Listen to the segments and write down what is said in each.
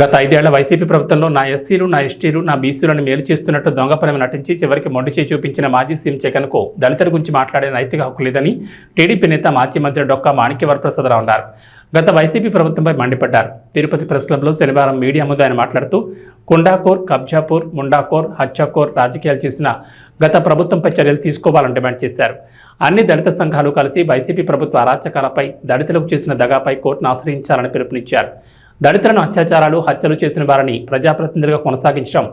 గత ఐదేళ్ళ వైసీపీ ప్రభుత్వంలో నా ఎస్సీలు నా ఎస్టీలు నా బీసీలను మేలు చేస్తున్నట్టు దొంగపరమే నటించి చివరికి మొండి చేయి చూపించిన మాజీ సీఎం జగన్కు దళితుల గురించి మాట్లాడే నైతిక హక్కు లేదని టీడీపీ నేత మాజీ మంత్రి డొక్కా మాణిక్యవరప్రసాదరావు అన్నారు. గత వైసీపీ ప్రభుత్వంపై మండిపడ్డారు. తిరుపతి ప్రెస్ క్లబ్లో శనివారం మీడియా ముందు ఆయన మాట్లాడుతూ కుండాకోర్ కబ్జాపూర్ ముండాకోర్ హత్యాకోర్ రాజకీయాలు చేసిన గత ప్రభుత్వంపై చర్యలు తీసుకోవాలని డిమాండ్ చేశారు. అన్ని దళిత సంఘాలు కలిసి వైసీపీ ప్రభుత్వ అరాచకాలపై దళితులకు చేసిన దగాపై కోర్టును ఆశ్రయించాలని పిలుపునిచ్చారు. దళితులను అత్యాచారాలు హత్యలు చేసిన వారిని ప్రజాప్రతినిధులుగా కొనసాగించడం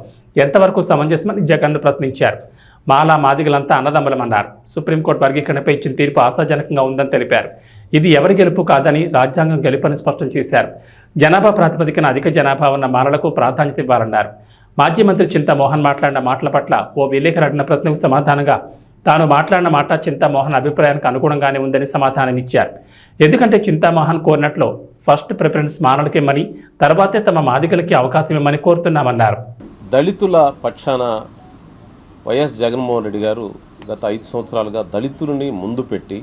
ఎంతవరకు సమంజసమని జగన్ ప్రశ్నించారు. మాలా మాదిగలంతా అన్నదమ్ములమన్నారు. సుప్రీంకోర్టు వర్గీకరణపై ఇచ్చిన తీర్పు ఆశాజనకంగా ఉందని తెలిపారు. ఇది ఎవరి గెలుపు కాదని రాజ్యాంగం గెలుపని స్పష్టం చేశారు. జనాభా ప్రాతిపదికన అధిక జనాభా ఉన్న మాలలకు ప్రాధాన్యత ఇవ్వాలన్నారు. మాజీ మంత్రి చింతామోహన్ మాట్లాడిన మాటల పట్ల ఓ విలేకరు అడిగిన ప్రశ్నకు సమాధానంగా తాను మాట్లాడిన మాట చింతామోహన్ అభిప్రాయానికి అనుగుణంగానే ఉందని సమాధానం ఇచ్చారు ఎందుకంటే చింతామోహన్ కోరినట్లు ఫస్ట్ ప్రిఫరెన్స్ మానవులకి ఇమ్మని తర్వాతే తమ మాదిగలకి అవకాశం ఇవ్వమని కోరుతున్నామన్నారు. దళితుల పక్షాన వైఎస్ జగన్మోహన్ రెడ్డి గారు గత ఐదు సంవత్సరాలుగా దళితులని ముందు పెట్టి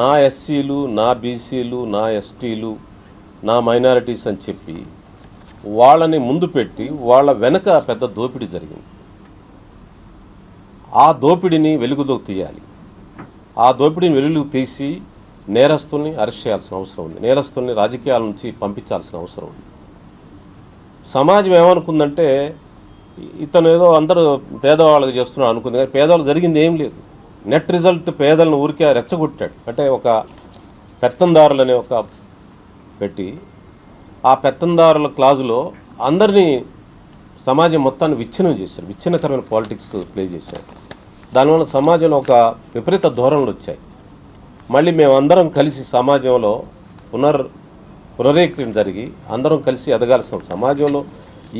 నా ఎస్సీలు నా బీసీలు నా ఎస్టీలు నా మైనారిటీస్ అని చెప్పి వాళ్ళని ముందు పెట్టి వాళ్ళ వెనక పెద్ద దోపిడీ జరిగింది. ఆ దోపిడీని వెలుగులోకి తీయాలి. ఆ దోపిడీని వెలుగులోకి తీసి నేరస్తుల్ని అరెస్ట్ చేయాల్సిన అవసరం ఉంది. నేరస్తుల్ని రాజకీయాల నుంచి పంపించాల్సిన అవసరం ఉంది. సమాజం ఏమనుకుందంటే ఇతను ఏదో అందరూ పేదవాళ్ళకి చేస్తున్నాడు అనుకుంది కానీ పేదవాళ్ళు జరిగింది ఏం లేదు. నెట్ రిజల్ట్ పేదలను ఊరికే రెచ్చగొట్టాడు. అంటే ఒక పెత్తందారులు అనే ఒక పెట్టి ఆ పెత్తందారుల క్లాజులో అందరినీ సమాజం మొత్తాన్ని విచ్ఛిన్నం చేశారు విచ్ఛిన్నకరమైన పాలిటిక్స్ ప్లే చేశారు దానివల్ల సమాజంలో ఒక విపరీత ధోరణులు వచ్చాయి. మళ్ళీ మేమందరం కలిసి సమాజంలో పునర్ పునరేకరణ జరిగి అందరం కలిసి ఎదగాల్సిన సమాజంలో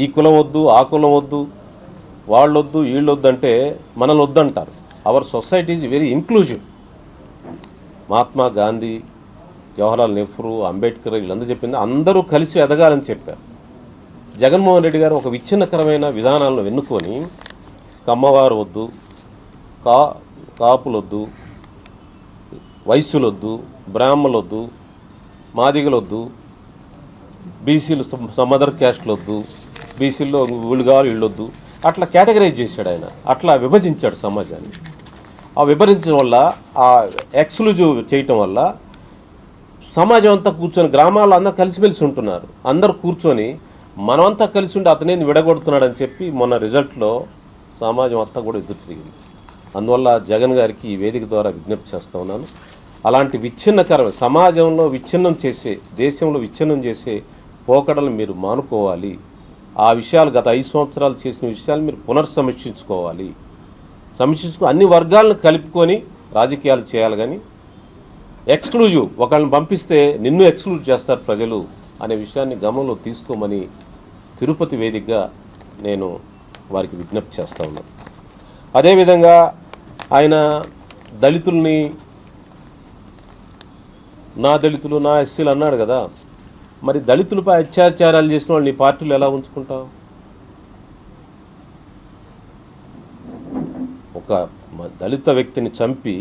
ఈ కులం వద్దు ఆ కులం వద్దు వాళ్ళొద్దు వీళ్ళొద్దు అంటే మనల్ని వద్దంటారు. Our society is very inclusive Mahatma Gandhi Jawaharlal Nehru Ambedkar వీళ్ళందరూ చెప్పింది అందరూ కలిసి ఎదగాలని చెప్పారు. జగన్మోహన్ రెడ్డి గారు ఒక విచ్ఛిన్నకరమైన విధానాలను వెన్నుకొని కమ్మవారు వద్దు కా కాపులొద్దు వైశ్యులొద్దు బ్రాహ్మలొద్దు మాదిగలొద్దు బీసీలు మదర్ క్యాస్ట్లొద్దు బీసీల్లో వీళ్ళు కావాలి వీళ్ళొద్దు. అట్లా కేటగరైజ్ చేశాడు ఆయన. అట్లా విభజించాడు సమాజాన్ని. ఆ విభజించడం వల్ల ఆ ఎక్స్క్లూజివ్ చేయటం వల్ల సమాజం అంతా కూర్చొని గ్రామాల్లో అందరూ కలిసిమెలిసి ఉంటున్నారు. అందరు కూర్చొని మనమంతా కలిసి ఉండి అతనేది విడగొడుతున్నాడని చెప్పి మొన్న రిజల్ట్లో సమాజం అంతా కూడా ఎదురు తిరిగింది. అందువల్ల జగన్ గారికి ఈ వేదిక ద్వారా విజ్ఞప్తి చేస్తూ ఉన్నాను. అలాంటి విచ్ఛిన్నకర సమాజంలో విచ్ఛిన్నం చేసే దేశంలో విచ్ఛిన్నం చేసే పోకడలు మీరు మానుకోవాలి. ఆ విషయాలు గత ఐదు సంవత్సరాలు చేసిన విషయాలు మీరు పునర్సమీక్షించుకోవాలి. సమీక్షించుకో అన్ని వర్గాలను కలుపుకొని రాజకీయాలు చేయాలి కానీ ఎక్స్క్లూజివ్ ఒకళ్ళని పంపిస్తే నిన్ను ఎక్స్క్లూడ్ చేస్తారు ప్రజలు అనే విషయాన్ని గమనంలో తీసుకోమని తిరుపతి వేదికగా నేను వారికి విజ్ఞప్తి చేస్తా ఉన్నాను. అదేవిధంగా ఆయన దళితుల్ని నా దళితులు నా ఎస్సీలు అన్నాడు కదా. మరి దళితులపై అత్యాచారాలు చేసిన వాళ్ళు నీ పార్టీలు ఎలా ఉంచుకుంటావు? ఒక దళిత వ్యక్తిని చంపి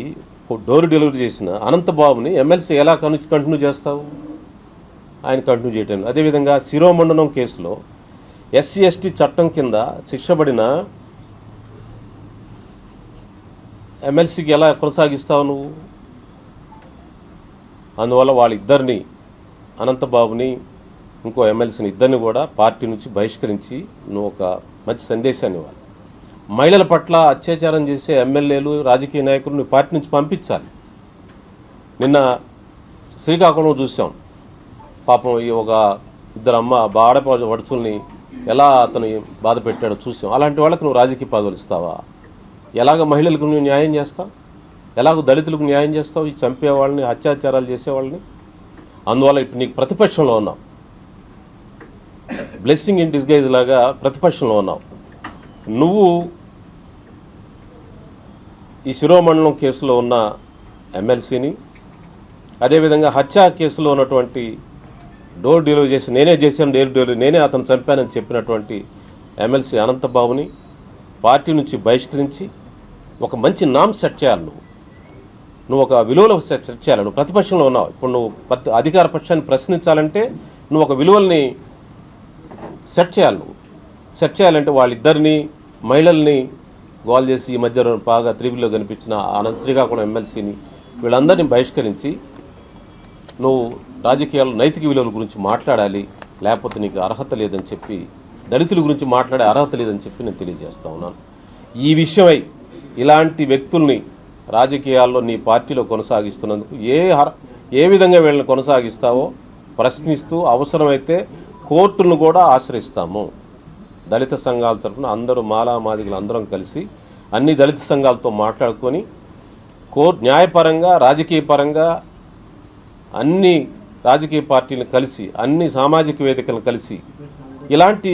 డోర్ డెలివరీ చేసిన అనంతబాబుని ఎమ్మెల్సీ ఎలా కంటిన్యూ చేస్తావు? ఆయన కంటిన్యూ చేయటం అదేవిధంగా శిరోమండనం కేసులో ఎస్సీ ఎస్టీ చట్టం కింద శిక్షపడిన ఎమ్మెల్సీకి ఎలా కొనసాగిస్తావు నువ్వు? అందువల్ల వాళ్ళిద్దరిని అనంతబాబుని ఇంకో ఎమ్మెల్సీని ఇద్దరిని కూడా పార్టీ నుంచి బహిష్కరించి నువ్వు ఒక మంచి సందేశాన్ని ఇవ్వాలి. మహిళల పట్ల అత్యాచారం చేసే ఎమ్మెల్యేలు రాజకీయ నాయకులు నువ్వు పార్టీ నుంచి పంపించాలి. నిన్న శ్రీకాకుళం చూసాం. పాపం ఈ ఒక ఇద్దరు అమ్మ బాడ వడుచుల్ని ఎలా అతను బాధ పెట్టాడో చూసాం. అలాంటి వాళ్ళకి నువ్వు రాజకీయ పదవులు ఇస్తావా? ఎలాగ మహిళలకు నువ్వు న్యాయం చేస్తావు? ఎలాగో దళితులకు న్యాయం చేస్తావు ఈ చంపేవాళ్ళని అత్యాచారాలు చేసేవాళ్ళని? అందువల్ల ఇప్పుడు నీకు ప్రతిపక్షంలో ఉన్నావు. బ్లెస్సింగ్ ఇన్ డిస్గైజ్ లాగా ప్రతిపక్షంలో ఉన్నావు. నువ్వు ఈ శిరోమండలం కేసులో ఉన్న ఎమ్మెల్సీని అదేవిధంగా హత్య కేసులో ఉన్నటువంటి డోర్ డెలివరీ చేసి నేనే చేశాను డోర్ డెలివరీ నేనే అతను చంపానని చెప్పినటువంటి ఎమ్మెల్సీ అనంతబాబుని పార్టీ నుంచి బహిష్కరించి ఒక మంచి నామ్ సెట్ చేయాలి నువ్వు. నువ్వు ఒక విలువలు సెట్ సెట్ చేయాలి. నువ్వు ప్రతిపక్షంలో ఉన్నావు. ఇప్పుడు నువ్వు ప్రతి అధికార పక్షాన్ని ప్రశ్నించాలంటే నువ్వు ఒక విలువల్ని సెట్ చేయాలి నువ్వు. సెట్ చేయాలంటే వాళ్ళిద్దరిని మహిళల్ని గోల్ చేసి ఈ మధ్య బాగా త్రిబుల్లో కనిపించిన ఆనంద్ శ్రీకాకుళం ఎమ్మెల్సీని వీళ్ళందరినీ బహిష్కరించి నువ్వు రాజకీయాల్లో నైతిక విలువల గురించి మాట్లాడాలి. లేకపోతే నీకు అర్హత లేదని చెప్పి దళితుల గురించి మాట్లాడే అర్హత లేదని చెప్పి నేను తెలియజేస్తా ఉన్నాను. ఈ విషయమై ఇలాంటి వ్యక్తుల్ని రాజకీయాల్లో నీ పార్టీలో కొనసాగిస్తున్నందుకు ఏ ఏ విధంగా వీళ్ళని కొనసాగిస్తావో ప్రశ్నిస్తూ అవసరమైతే కోర్టును కూడా ఆశ్రయిస్తాము. దళిత సంఘాల తరఫున అందరూ మాలా మాదిగలు అందరం కలిసి అన్ని దళిత సంఘాలతో మాట్లాడుకొని కోర్టు న్యాయపరంగా రాజకీయ పరంగా అన్ని రాజకీయ పార్టీలను కలిసి అన్ని సామాజిక వేదికలను కలిసి ఇలాంటి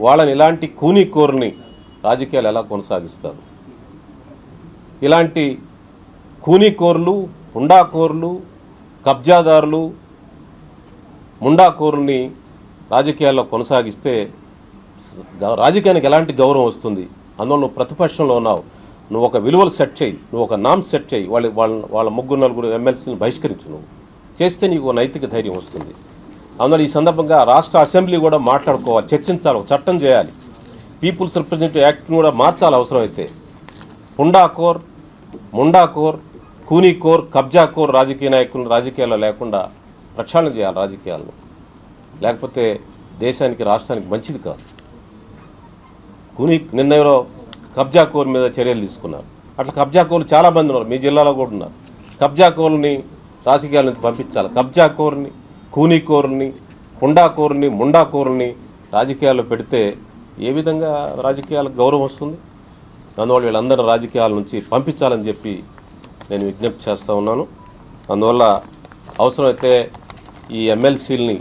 వాళ్ళని ఇలాంటి కూనీ కోరుని రాజకీయాలు ఎలా కొనసాగిస్తారు? ఇలాంటి కూనీకోరులు హుండాకోరులు కబ్జాదారులు ముండాకోరుల్ని రాజకీయాల్లో కొనసాగిస్తే రాజకీయానికి ఎలాంటి గౌరవం వస్తుంది? అందువల్ల నువ్వు ప్రతిపక్షంలో ఉన్నావు. నువ్వు ఒక విలువలు సెట్ చేయి. నువ్వు ఒక నామ్ సెట్ చేయి. వాళ్ళ వాళ్ళ వాళ్ళ ముగ్గురు నలుగురు ఎమ్మెల్సీని బహిష్కరించు నువ్వు. చేస్తే నీకు ఓ నైతిక ధైర్యం వస్తుంది. అందువల్ల ఈ సందర్భంగా రాష్ట్ర అసెంబ్లీ కూడా మాట్లాడుకోవాలి చర్చించాలి ఒక చట్టం చేయాలి. పీపుల్స్ రిప్రజెంటేటివ్ యాక్ట్ని కూడా మార్చాలి అవసరమైతే. హుండాకోర్ ముండాకోర్ కూనీకోర్ కబ్జాకోర్ రాజకీయ నాయకులను రాజకీయాల్లో లేకుండా ప్రక్షాళన చేయాలి రాజకీయాలను లేకపోతే దేశానికి రాష్ట్రానికి మంచిది కాదు. కూనీ నిన్న కబ్జాకోర్ మీద చర్యలు తీసుకున్నారు. అట్లా కబ్జాకోర్లు చాలా మంది ఉన్నారు. మీ జిల్లాలో కూడా ఉన్నారు. కబ్జాకోర్ని రాజకీయాల నుంచి పంపించాలి. కబ్జాకోర్ని కూనీకోర్ని హుండాకోర్ని ముండాకోర్ని రాజకీయాల్లో పెడితే ఏ విధంగా రాజకీయాలకు గౌరవం వస్తుంది? అందువల్ల వీళ్ళందరూ రాజకీయాల నుంచి పంపించాలని చెప్పి నేను విజ్ఞప్తి చేస్తూ ఉన్నాను. అందువల్ల అవసరమైతే ఈ ఎమ్మెల్సీలని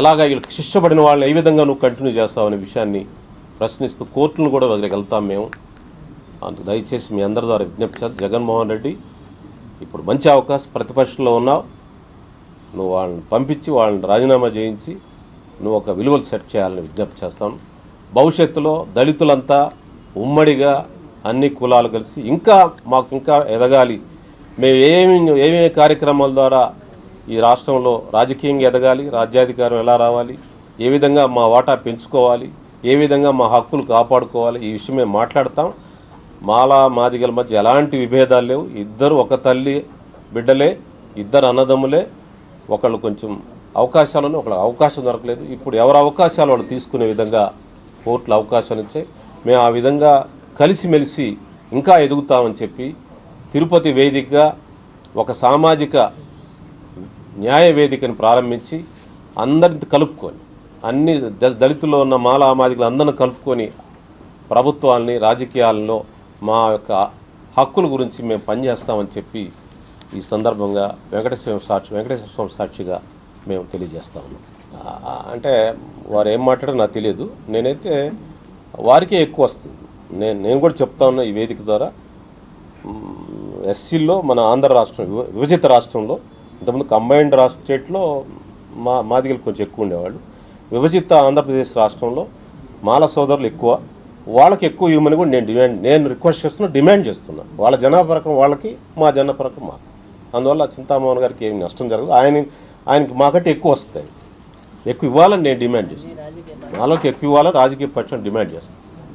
ఎలాగ వీళ్ళకి శిక్షపడిన వాళ్ళని ఏ విధంగా నువ్వు కంటిన్యూ చేస్తావు అనే విషయాన్ని ప్రశ్నిస్తూ కోర్టులను కూడా దగ్గరికి వెళ్తాం మేము. అందుకు దయచేసి మీ అందరి ద్వారా విజ్ఞప్తి చేస్తా జగన్మోహన్ రెడ్డి ఇప్పుడు మంచి అవకాశం ప్రతిపక్షంలో ఉన్నావు. నువ్వు వాళ్ళని పంపించి వాళ్ళని రాజీనామా చేయించి నువ్వు ఒక విలువలు సెట్ చేయాలని విజ్ఞప్తి చేస్తాను భవిష్యత్తులో దళితులంతా ఉమ్మడిగా అన్ని కులాలు కలిసి ఇంకా మాకు ఇంకా ఎదగాలి. మేము ఏమి ఏమేమి కార్యక్రమాల ద్వారా ఈ రాష్ట్రంలో రాజకీయంగా ఎదగాలి రాజ్యాధికారం ఎలా రావాలి ఏ విధంగా మా వాటా పెంచుకోవాలి ఏ విధంగా మా హక్కులు కాపాడుకోవాలి ఈ విషయం మేము మాట్లాడతాం. మాలా మాదిగల మధ్య ఎలాంటి విభేదాలు లేవు. ఇద్దరు ఒక తల్లి బిడ్డలే ఇద్దరు అన్నదమ్ములే. ఒకళ్ళు కొంచెం అవకాశాలను ఒకళ్ళకి అవకాశం దొరకలేదు. ఇప్పుడు ఎవరు అవకాశాలు వాళ్ళు తీసుకునే విధంగా కోర్టులు అవకాశాలు ఇచ్చాయి. మేము ఆ విధంగా కలిసిమెలిసి ఇంకా ఎదుగుతామని చెప్పి తిరుపతి వేదికగా ఒక సామాజిక న్యాయ వేదికను ప్రారంభించి అందరిని కలుపుకొని అన్ని ద- దళితుల్లో ఉన్న మాల ఆమాదికులు అందరిని కలుపుకొని ప్రభుత్వాలని రాజకీయాల్లో మా యొక్క హక్కుల గురించి మేము పనిచేస్తామని చెప్పి ఈ సందర్భంగా వెంకటేశ్వర సాక్షి వెంకటేశ్వర స్వామి సాక్షిగా మేము తెలియజేస్తాము అంటే వారు ఏం మాట్లాడారో నాకు తెలియదు. నేనైతే వారికే ఎక్కువ వస్తుంది. నేను నేను కూడా చెప్తా ఉన్నా ఈ వేదిక ద్వారా. ఎస్సీల్లో మన ఆంధ్ర రాష్ట్రం విభజిత రాష్ట్రంలో ఇంతకుముందు కంబైన్డ్ రాష్ట్ర స్టేట్లో మా మాదిగలు కొంచెం ఎక్కువ ఉండేవాళ్ళు. విభజిత ఆంధ్రప్రదేశ్ రాష్ట్రంలో మాల సోదరులు ఎక్కువ. వాళ్ళకి ఎక్కువ ఇవ్వమని కూడా నేను డిమాండ్ నేను రిక్వెస్ట్ చేస్తున్నా డిమాండ్ చేస్తున్నా. వాళ్ళ జనాపరకం వాళ్ళకి మా జనపరకం మాకు. అందువల్ల చింతామోహన్ గారికి ఏమి నష్టం జరగదు. ఆయన ఆయనకి మాకంటే ఎక్కువ వస్తాయి. ఎక్కువ ఇవ్వాలని నేను డిమాండ్ చేస్తున్నాను వాళ్ళకి ఎక్కువ ఇవ్వాలని రాజకీయ పక్షం డిమాండ్ చేస్తుంది